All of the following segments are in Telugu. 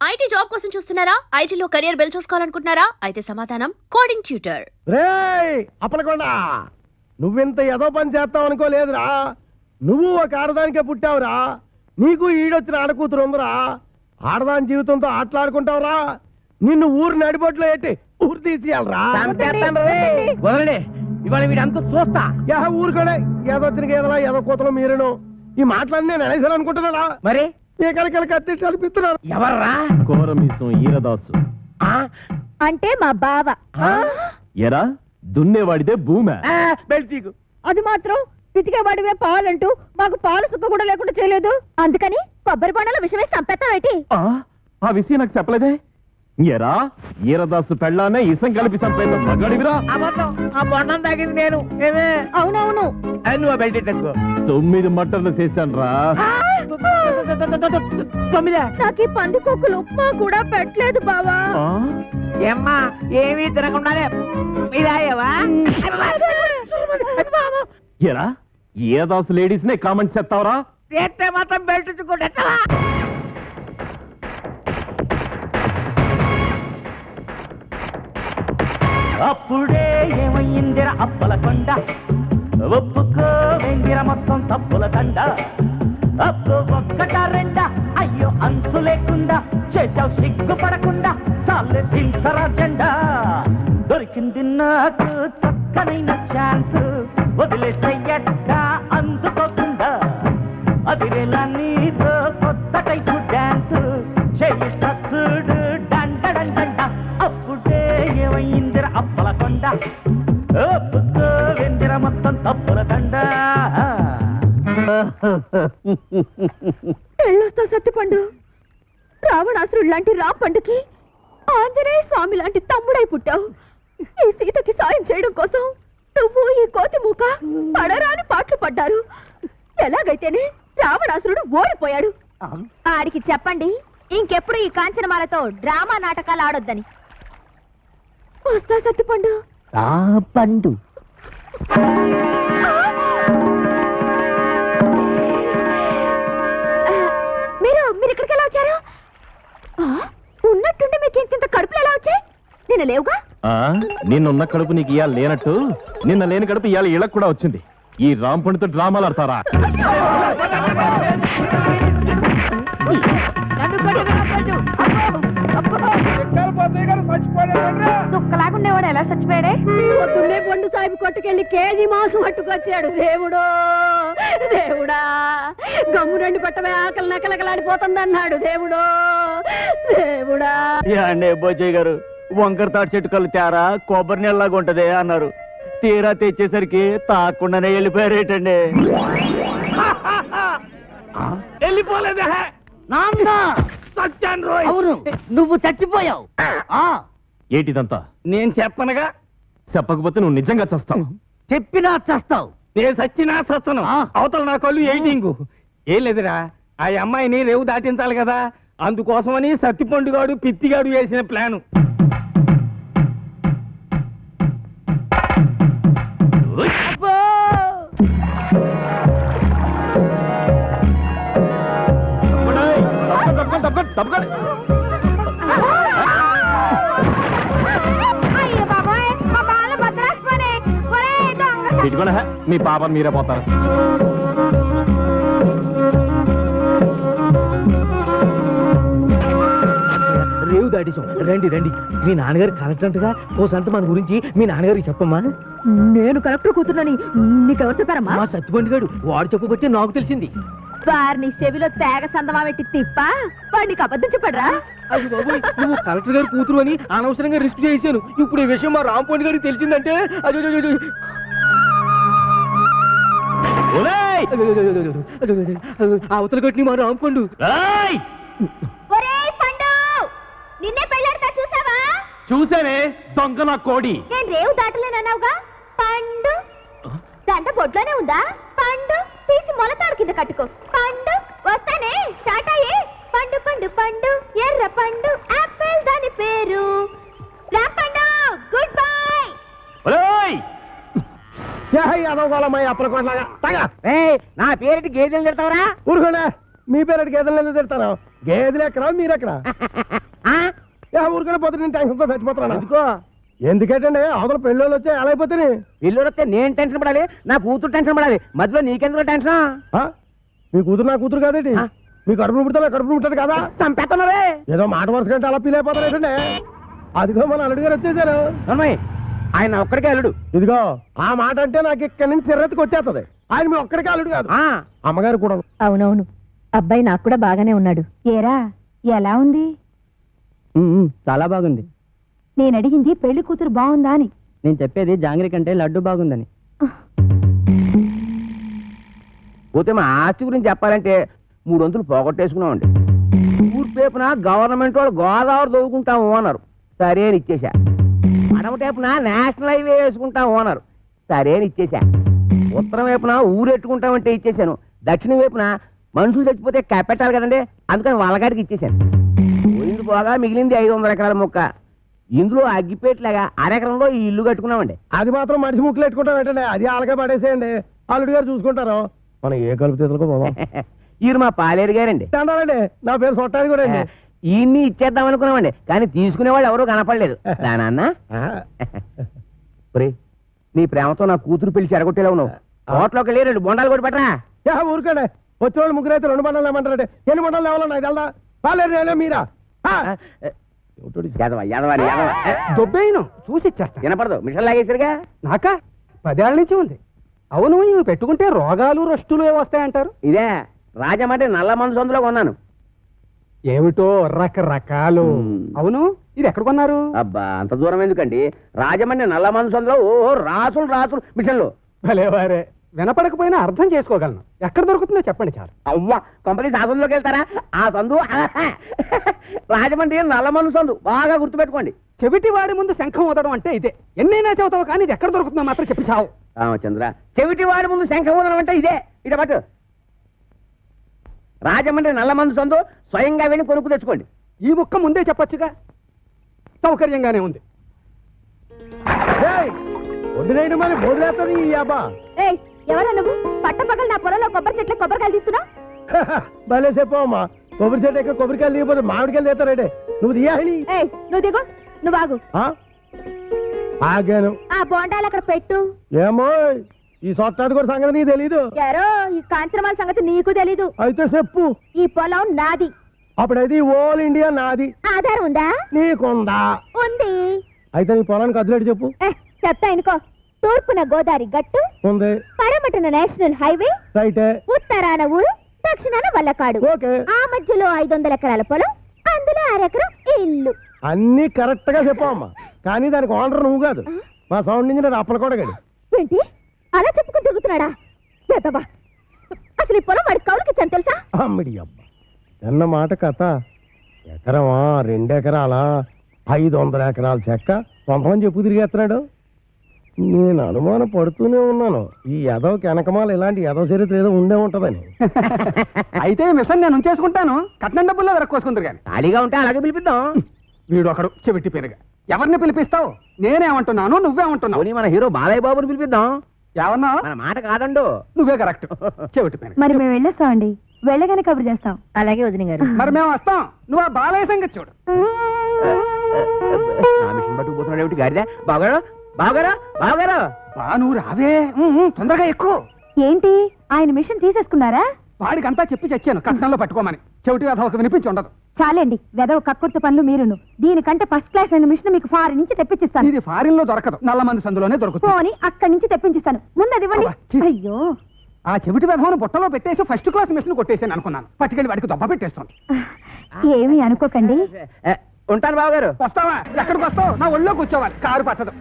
ఐటీ జాబ్ కోసం చూస్తున్నారా? ఐటీలో కెరియర్ బిల్డ్ చూసుకోవాలనుకుంటున్నారా? అయితే సమాధానం కోడింగ్ ట్యూటర్ రేయ్ అప్పలకొండ. నువ్వింత ఏదో పని చేస్తావు అనుకోలేదురా. నువ్వు ఒక ఆడదానికే పుట్టావురా. నీకు ఈడొచ్చిన ఆడకూతురు ఉందిరా. ఆడదాని జీవితంతో ఆటలాడుకుంటావురా. నిన్ను ఊరు నడిబొట్లో ఎట్టి ఊరు తీసేయాలరా. వదలండి. ఇవాళ వీడంతా చూస్తా. యా ఊరుకోడే ఏదో వచ్చిన ఏదలా ఏదో కూతలు మీరును. ఈ మాటలన్నీ నేను అనేసాను అనుకుంటున్నాడా మరి? ఏకలకల కత్తి కల్పిస్తున్నారు ఎవర్రా? కోరమీసం ఈరదాసు. ఆ? అంటే మా బావ. ఆ? ఎరా? దున్నేవాడిదే భూమి. ఆ, బెల్ట్ తీగు అది మాత్రం పితికేవాడివే పాలంటూ మాకు పాలు సుక్క కూడా లేకుండా చేయలేదు. అందుకని కొబ్బరి బొండలో విషమేసి చంపేస్తావేటి ఆ? ఆ విషయం నాకు చెప్పలేదే. ఎరా? ఈరదాసు పెళ్ళానే ఇసం కలిపి చంపేంత మగాడివిరా? ఆ బొండం తాగింది నేను. ఏమే? అవునవును. నువ్వు బెల్ట్ తొమ్మిది మట్టర్లు చేశాను రా తొమ్మిదే? నాకు ఈ పంది కొక్కులు ఉప్మా కూడా పెట్టలేదు బావా. ఏమ్మా ఏమీ తినకుండానే ఎరా లేడీస్ నే కామెంట్స్ చెప్తావరా చేస్తే మాత్రం బెల్ట్ అప్పుడే ఏమయ్యిందిర అప్పల కొండ? ఒప్పుకో వెండిర మొత్తం తప్పుల దండ. అప్పు లేకుండా చేశావు సిగ్గుపడకుండా చాలే దించరా జెండా. దొరికింది నాకు చక్కనైన ఛాన్స్ వదిలేస్తే అందుకోకుండా. అదిరేలా నీతో కొత్త టైపు డాన్స్. ఓడిపోయాడు. ఆడికి చెప్పండి ఇంకెప్పుడు ఈ కాంచనమాలతో డ్రామా నాటకాలు ఆడొద్దని. వస్తా సత్తిపండు. పండు. మీరు మీరు ఇక్కడికి ఎలా వచ్చారు? ఉన్నట్టుండి మీకు ఇంత కడుపులు ఎలా వచ్చాయి? నేను లేవుగా? ఆ నిన్నున్న కడుపు నీకు ఇవాళ లేనట్టు నిన్న లేని కడుపు ఇవాళ ఇళ్ళకు కూడా వచ్చింది. ఈ రాంపణితో డ్రామాలు ఆడతారా? దుక్కలాగుండేవాడు ఎలా చచ్చిపోయాడే? పొద్దున్నే పండు సాహిబ్ కొట్టుకెళ్ళి కేజీ మాంసం పట్టుకొచ్చాడు. దేవుడో దేవుడా. గమ్ము రెండు పట్టమే ఆకలి నకలకలాడిపోతుందన్నాడు. దేవుడో దేవుడా. అండి బోజయ్య గారు వంకర తాటి చెట్టు కళ్ళు తేరా కొబ్బరి నీళ్ళలాగా ఉంటదే అన్నారు. తీరా తెచ్చేసరికి తాకుండానే వెళ్ళిపోయారేటండి. వెళ్ళిపోలేదే నాన్న! సత్యాన్ రోయ్. అవును నువ్వు చచ్చిపోయావు. ఆ. ఏంటిదంతా? నేను చెప్పనగా? చెప్పకపోతే నువ్వు నిజంగా చస్తావు. చెప్పినా చస్తావు. నేను సచ్చినా సచ్చను ఆ. అవతల నా కళ్ళు ఎయిటింగ్. ఏం లేదురా ఆ అమ్మాయిని రేవు దాటించాలి కదా. అందుకోసమని సత్తిపండుగాడు పిత్తిగాడు వేసిన ప్లాను. ఇదిగోనా, మీ పాప మీరే పోతారు. రేవు దాటిసాం రండి రండి. మీ నాన్నగారు కలెక్టర్ అంటగా ఓ సంత మన గురించి మీ నాన్నగారికి చెప్పమ్మా. నేను కలెక్టర్ కూతురునని నీకెవరు చెప్పారమ్మా? మా సత్తిపండుగాడు వాడు చెప్పబట్టి నాకు తెలిసింది. వారిని చెవిలో తేగ సందమా పెట్టి తిప్ప? వాడికి అబద్ధం చెప్పడరా? అది బాబోయ్, నువ్వు కలెక్టర్ గారి కూతురు అని అనవసరంగా రిస్క్ చేశాను. ఇప్పుడు ఈ విషయం మా రాంపండు గారికి తెలిసిందంటే అదో అవతల కొట్టిన మా రాంపండు. ఏయ్! ఒరేయ్ పండు! నిన్నే పెళ్ళాడతా చూసావా? చూసానే దొంగ నా కోడి. నేను రేవు దాటలేనన్నావుగా పండు! బొడ్లోనే ఉందా? పండు! తీసి మొలతాడు కింద కట్టుకో. పండు వస్తానే టాటాయే పండు పండు పండు ఎర్ర పండు ఆపిల్ దాని పేరు. రా పండు గుడ్ బై. ఒరేయ్! అదోగోళమై అప్పలకొండలాగా తగ. నా పేరుటి? గేదెలు తిడతావరా? ఊరుకోండి. మీ పేరు గేదెలు ఎందుకు తిడతాను గేదెలు ఎక్కడ? మీరు ఎక్కడ? ఊరికనే పోతే నేను టెన్షన్తో చచ్చిపోతున్నాను? ఎందుకో? ఎందుకంటే అవతల పెళ్ళోళ్ళు వచ్చి ఎలా అయిపోతే ఇల్లు వస్తే నేను టెన్షన్ పడాలి నా కూతురు టెన్షన్ పడాలి. మధ్యలో నీకెందుకు టెన్షన్? మీ కూతురు నా కూతురు కాదండి మీ కడుపును పుడతా కడుపును పుట్టాడు కదా? చంపేస్తున్నారే! ఏదో మాట వరుస కంటే అలా ఫీల్ అయిపోతారేటండి అదిగో మన అల్లుడు గారు వచ్చేసారు. అమ్మాయి ఆయన ఒక్కడికే అల్లుడు. ఇదిగో ఆ మాట అంటే నాకు ఇక్కడి నుంచి సిర్రెత్తుకు వచ్చేస్తది. ఆయన మీ ఒక్కడికే అల్లుడు కాదు. ఆ, అమ్మగారు కూడా అవునవును. అబ్బాయి నాకు కూడా బాగానే ఉన్నాడు. ఏరా ఎలా ఉంది? చాలా బాగుంది. నేను అడిగింది పెళ్ళి కూతురు బాగుందా అని. నేను చెప్పేది జాంగ్రీ కంటే లడ్డు బాగుందని. పోతే మా ఆస్తి గురించి చెప్పాలంటే మూడు వంతులు పోగొట్టేసుకున్నామండి. ఊర్పేపున గవర్నమెంట్ వాళ్ళు గోదావరి దొవుకుంటాము అన్నారు. సరే అని ఇచ్చేశా. పడమటేపున నేషనల్ హైవే వేసుకుంటాము అన్నారు. సరే అని ఇచ్చేశా. ఉత్తరం వైపున ఊరెట్టుకుంటామంటే ఇచ్చేశాను. దక్షిణం వైపున మనుషులు చచ్చిపోతే కప్పెట్టాలి కదండి అందుకని వాళ్ళగాడికి ఇచ్చేశాను. పోయింది పోగా మిగిలింది ఐదు వందల ఎకరాల మొక్క. ఇందులో అగ్గిపేట్లాగా అరెకరంలో ఈ ఇల్లు కట్టుకున్నామండి. అది మాత్రం మనిషి ముక్కులు పెట్టుకుంటాం ఏంటండి? అది అలాగే పడేసేయండి. అల్లుడు గారు చూసుకుంటారు. మనం ఏ కలుపు చేతులకు పోదాం? ఈయన మా పాలేరు గారండి. అన్నారండి నా పేరు సొట్టానికి కూడా అండి. ఈయన్ని ఇచ్చేద్దాం అనుకున్నామండి. కానీ తీసుకునేవాళ్ళు ఎవరూ కనపడలేదు. నాన్న. ఒరేయ్, నీ ప్రేమతో నా కూతురు పిలిచి చెడగొట్టేలా ఉన్నావు. హోటల్లోకి వెళ్ళి రెండు బొండాలు కూడా పెట్టరా. ఊరుకోండి. వచ్చే వాళ్ళు ముగ్గురు అయితే రెండు మండలు ఏమంటారంటే ఎన్ని మండలు లేవాలన్నా? ఇది వెళ్దా పాలేరు మీరా? యాదవ యాదవ యాదవ. దొబ్బేయను చూసి ఇచ్చేస్తా. వినపడదు. మిషన్ లాగేసరిగా నాకా? పదేళ్ళ నుంచి ఉంది. అవును ఇవి పెట్టుకుంటే రోగాలు రష్టులు ఏ వస్తాయంటారు. ఇదే రాజమండ్రి నల్ల మందు సొందులో కొన్నాను. ఏమిటో రకరకాలు. అవును ఇది ఎక్కడ కొన్నారు? అబ్బా అంత దూరం ఎందుకండి? రాజమండ్రి నల్ల మందు సొందులో ఓ రాసులు రాసులు మిషన్లు. భలే వారే. వినపడకపోయినా అర్థం చేసుకోగలను. ఎక్కడ దొరుకుతుందో చెప్పండి చాలు. అవ్వా కంపెనీ సందులోకి వెళ్తారా? ఆ సందు రాజమండ్రి నల్ల మందు సందు. బాగా గుర్తుపెట్టుకోండి. చెవిటి వాడి ముందు శంఖం ఊదడం అంటే ఇదే. ఎన్నైనా చెబుతావు కానీ ఇది ఎక్కడ దొరుకుతుందో మాత్రం చెప్పి చావు. రామచంద్ర చెవిటి వాడి ముందు శంఖమూదనం అంటే ఇదే. ఇట పట్టు. రాజమండ్రి నల్ల మందు సందు స్వయంగా వెళ్ళి కొనుక్కు తెచ్చుకోండి. ఈ ముక్క ముందే చెప్పొచ్చుగా? సౌకర్యంగానే ఉంది. ఏయ్, వదిలేయడం మరి వదిలేస్తాను ఈ అబ్బా ఏయ్ ఎవరా నువ్వు? పట్టపగలు నా పొలంలో కొబ్బరి చెట్లు కొబ్బరికాయలు తీస్తున్నా? భలే చెప్పమ్మా కొబ్బరి చెట్టు ఎక్కడ కొబ్బరికాయలు దిగిపోతే మామిడికాయలు తీస్తారంటే నువ్వు ఏయ్ నువ్వు దిగు. నువ్వు ఆగు. ఆగాను. ఆ బోండాలు అక్కడ పెట్టు. ఏమో ఈ సొట్టాది కూడా సంగతి నీకు తెలీదు. యారో ఈ కాంచనమాల సంగతి నీకు తెలీదు. అయితే చెప్పు. ఈ పొలం నాది. అప్పుడైతే ఓల్ ఇండియా నాది. ఆధారం ఉందా? నీకుందా? ఉంది. అయితే నీ పొలానికి అదిలేడు చెప్పు. ఏ, చెప్తా ఇనుకో. తూర్పున గోదావరి గట్టు ఉంది. పడమటన నేషనల్ హైవే రైటే. ఉత్తరాన ఊరు దక్షిణాన వల్లకాడు. ఓకే. ఆ మధ్యలో ఐదు వందల ఎకరాల పొలం అందులో అరెకరం ఇల్లు. అన్ని కరెక్ట్గా చెప్పమ్మా కానీ దానికి ఓనర్ నువ్వు కాదు. మా సౌండ్ ఇంజనీర్ అప్పల కూడా గడి ఏంటి? అలా చెప్పుకుని తిరుగుతున్నాడా? ఎదవా అసలు ఈ పొలం వాడి కౌలుకి ఇచ్చాను తెలుసా? అమ్మిడి అబ్బా. అన్న మాట కథ. ఎకరమా రెండెకరాలా ఐదు వందల ఎకరాల చెక్క కొంతమంది చెప్పు తిరిగేస్తున్నాడు? నేను అనుమానం పడుతూనే ఉన్నాను ఈ యదవ వెనకమాల ఇలాంటి యదవ చరిత్ర ఏదో ఉండే ఉంటదని అయితే మిషన్ నేను ఉంచేసుకుంటాను కట్నం డబ్బుల్లో వెరక్కోసుకుందరు కానీ ఖాళీగా ఉంటే అలాగే పిలిపిద్దాం వీడు ఒకడు చెవిటి పెరుగా ఎవరిని పిలిపిస్తావు నేనేమంటున్నాను నువ్వేమంటున్నావు మన హీరో బాలయ్య బాబుని పిలిపిద్దాం ఏమన్నా మన మాట కాదండు నువ్వే కరెక్ట్ చెవిటి పెరుగు మరి మేము వెళ్ళొస్తామండి వెళ్ళగానే కబురు చేస్తాం అలాగే వదిన గారు మరి మేము వస్తాం నువ్వు ఆ బాలయ్య సంగతి చూడు నా బావగారు బావగారు. బా నువ్వు రావే తొందరగా ఎక్కువ ఏంటి? ఆయన మిషన్ తీసేసుకున్నారా? వాడికంతా చెప్పి చచ్చాను కట్నంలో పట్టుకోమని. చెవిటి ఒక వినిపించి ఉండదు. చాలండి వెదవ కక్కుర్తి పనులు మీరును. దీనికంటే ఫస్ట్ క్లాస్ అయిన మిషన్ మీకు ఫారెన్ నుంచి తెప్పించిస్తాను. ఇది ఫారిన్లో దొరకదు నల్ల మంది సందులోనే దొరుకుతుంది. పోని అక్కడి నుంచి తెప్పించిస్తాను. ముందు అది ఇవ్వండి. అబ్బా, ఛీ. అయ్యో. ఆ చెవిటి విధవను బుట్టలో పెట్టేసి ఫస్ట్ క్లాస్ మిషన్ కొట్టేసాను అనుకున్నాను. పట్టుకెళ్ళి వాడికి దొబ్బ పెట్టేస్తాను ఏమీ అనుకోకండి. ఉంటాను బావగారు. వస్తావా? ఎక్కడికి వస్తావు? నా ఒళ్ళో కూర్చోవాలి. కారు పట్టదు.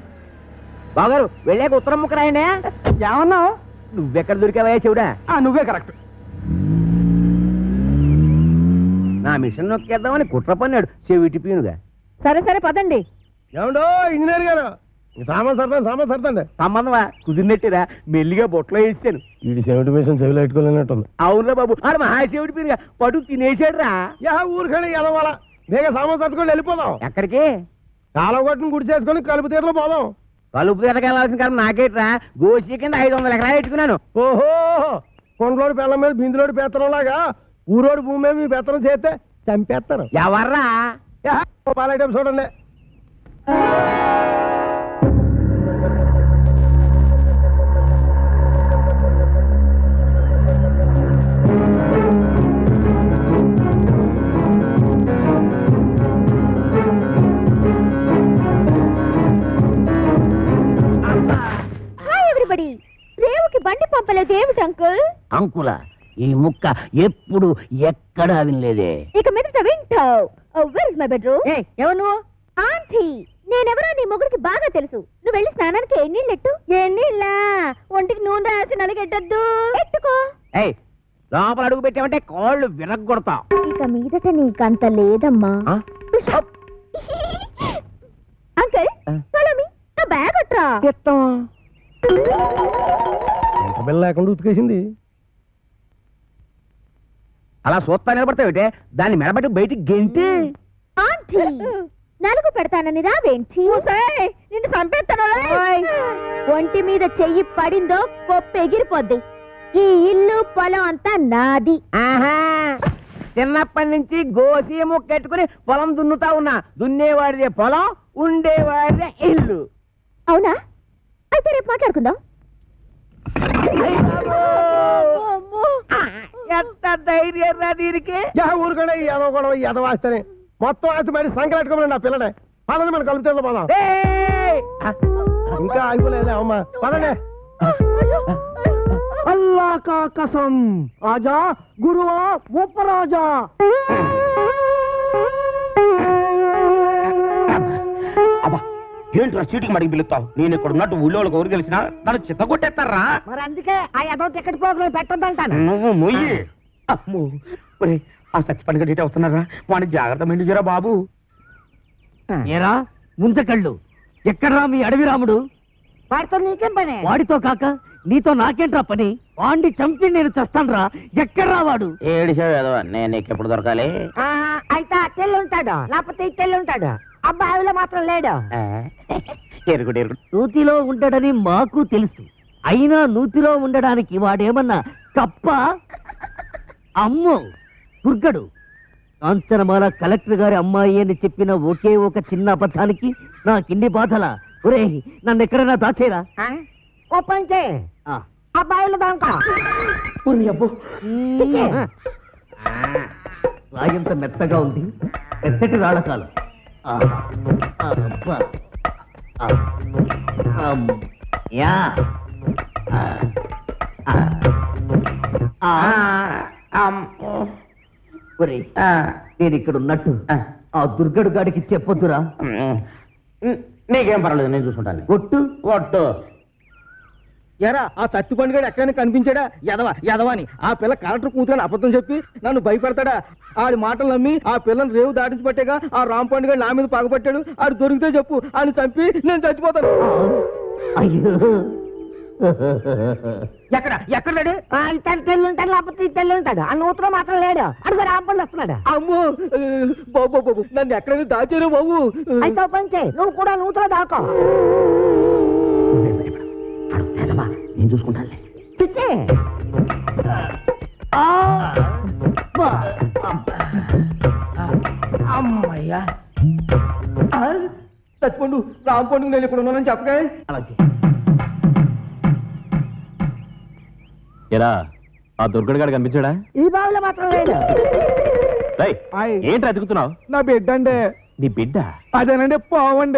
బావగారు వెళ్ళాక ఉత్తరం ముక్క రాయండి. ఏమన్నావు? నువ్వెక్కడ దొరికావయ్యా చెవుడా? ఆ నువ్వే కరెక్ట్. నా మిషన్ నొక్కేద్దామని కుట్ర పన్నాడు చెవిటి పీనుగా. సరే సరే పదండి. ఏమండో ఇంజనీర్ గారు? ఈ సామాన్ సర్దండి సామాన్ సర్దండి సంబంధమా కుదిరినట్టురా మెల్లిగా బొట్లో వేసాను. వీడి సెవెంటీ మిషన్ చెవిలో పెట్టుకోలేనట్టుంది. అవునురా బాబు ఆడ మహాశివుడి పీనుగా పడు తినేసాడు రా యా ఊరికని ఎదవాల. బేగ సామాన్ సర్దుకొని వెళ్ళిపోదాం. ఎక్కడికి? కాలం కొట్టుని గుడి చేసుకొని కలుపు తీరలో పోదాం. కలుపు తిరగాల్సిన కాలం నాకేట్రా? గోసి కింద ఐదు వందల ఎకరాలు పెట్టుకున్నాను. ఓహో! కొండలోడి పెళ్ళం మీద బిందులోడి పెత్తనంలాగా ఊరోడు భూమి మీద మీ పెత్తనం చేస్తే చంపేస్తాను ఎవర్రా? పాలైటం చూడండి. అంకుల్ ఈ ముక్క ఎప్పుడు ఎక్కడా వినలేదే. ఇక మీదట వింటావు. వెర్ ఇస్ మై బెడ్రూమ్ ఎవరు నువ్వు? ఆంటీ నేనెవరో నీ మొగుడికి బాగా తెలుసు. నువ్వు వెళ్ళి స్నానానికి ఎన్నీళ్ళెట్టు ఎన్నీళ్ళ ఒంటికి నూనె రాసి నలిగెట్టద్దు ఎట్టుకో. ఏయ్ లోపల అడుగు పెట్టామంటే కాళ్ళు విరగొడతాం ఇక మీదట నీకంత లేదమ్మా? అంకుల్ ఆ. follow me. నా బ్యాగ్ అట్రా ఎంత బిల్ల లేకుండా ఉతికేసింది? అలా చూస్తా నిలబడతావుటే? దాన్ని మెడబట్టి బయటికి గెంటి ఆంటీ నలుగు పెడతానని రావేంటి? నిన్ను చంపేస్తాను ఒంటి మీద చెయ్యి పడిందో పప్పు ఎగిరిపోద్ది. ఈ ఇల్లు పొలం అంతా నాది. ఆహా చిన్నప్పటి నుంచి గోసి ముక్కెట్టుకుని పొలం దున్నుతా ఉన్నా. దున్నేవాడిదే పొలం ఉండేవాడిదే ఇల్లు. అవునా? అయితే రేపు మాట్లాడుకుందాం. ధైర్యం రా దీనికి. యా ఊరుకోండి ఎదవ మొత్తం ఆస్తి మరి సంకలెట్టుకోమని నా పిల్లనే. పదండి మన కలుపుతో పోదాం! ఇంకా ఆగిపోలేదులే అమ్మా. పదండి. అల్లా కా కసం ఆజా గురువా ఉపరాజా. ఏంట్రా చీటికి మడికి పిలుస్తావు? నేను ఇక్కడ ఉన్నట్టు ఊళ్ళో వాళ్ళకి ఎవరు తెలిసినా నన్ను చిత్త కొట్టేస్తారా మరి అందుకే ఆ ఎదో టికెట్ పోగులు పెట్టొద్దంటాను. నువ్వు మొయ్యి. అమ్మో! ఒరేయ్, ఆ సత్యపండుగ డేట్ వస్తున్నారా? వాడిని జాగ్రత్త మెండుజరా బాబు. ఏరా ముంచకళ్ళు. ఎక్కడ్రా మీ అడవి రాముడు? వాడితో నీకేం పని? వాడితో కాక నీతో నాకేంట్రా పని? వాణ్ణి చంపి నేను చస్తాన్రా. ఎక్కడ్రా వాడు? ఏడిసావు నేను నీకు ఎప్పుడు దొరకాలి? అయితే అట్టెళ్ళి ఉంటాడు. లేకపోతే ఇట్టెళ్ళి ఉంటాడు. అబ్బాయిలో మాత్రం లేడు. ఆ, ఎరుగుడు ఎరుగుడు నూతిలో ఉండడని మాకు తెలుసు. అయినా నూతిలో ఉండడానికి వాడేమన్నా కప్ప? అమ్మో దుర్గడు. కాంచనమాల కలెక్టర్ గారి అమ్మాయి అని చెప్పిన ఒకే ఒక చిన్న అబద్ధానికి నాకిన్ని బాధలా. ఒరే నన్ను ఎక్కడైనా దాచేరా? ఓ పని చేయి. ఆ. అబ్బాయిలు దాంకో. రాయంత మెత్తగా ఉంది. మెత్తటి రాళ్ళకాలు. ఆ, ఆ, అబ్బా. ఆ, అమ్, యా. ఆ, ఆ, ఆ. ఒరేయ్, నేను ఇక్కడ ఉన్నట్టు ఆ దుర్గడు గాడికి చెప్పొద్దురా. నీకేం పర్వాలేదు నేను చూసుకుంటాను ఒట్టు? ఒట్టు. ఎరా ఆ సత్తి పండుగడు ఎక్కడైనా కనిపించాడా? ఎదవ ఎదవని ఆ పిల్ల కలెక్టర్ కూతురని అబద్ధం చెప్పి నన్ను భయపెడతాడా? ఆడి మాటలు నమ్మి ఆ పిల్లని రేవు దాటించి పట్టేగా ఆ రామ్ పండుగ నా మీద పగబట్టాడు? ఆడు దొరికితే చెప్పు ఆయన చంపి నేను చచ్చిపోతాను. అయ్యో. ఎక్కడ? ఎక్కడ లేడు ఇట్టెళ్ళి ఉంటాడు లేకపోతే ఇట్టెళ్ళి ఉంటాడు. ఆ నూతులో మాత్రం లేడు. అడుగు రాంపండి వస్తున్నాడు. అమ్మో బాబు బాబు నన్ను ఎక్కడైనా దాచారు బాబు? అయితే చేయి. నువ్వు కూడా నూతులో దాకో. నేను చూసుకుంటానులే. చిచ్చి. అమ్మయ్యా. పండుగ నేను ఇక్కడ ఉన్నానని చెప్పగా అలాగే. ఎరా ఆ దుర్గడు గాడు కనిపించాడా? ఈ బావిలో మాత్రం లేడు. రేయ్, ఏంట్రా ఎదుగుతున్నావు? నా బిడ్డ అండి నీ బిడ్డ? అదేనండి పావండి.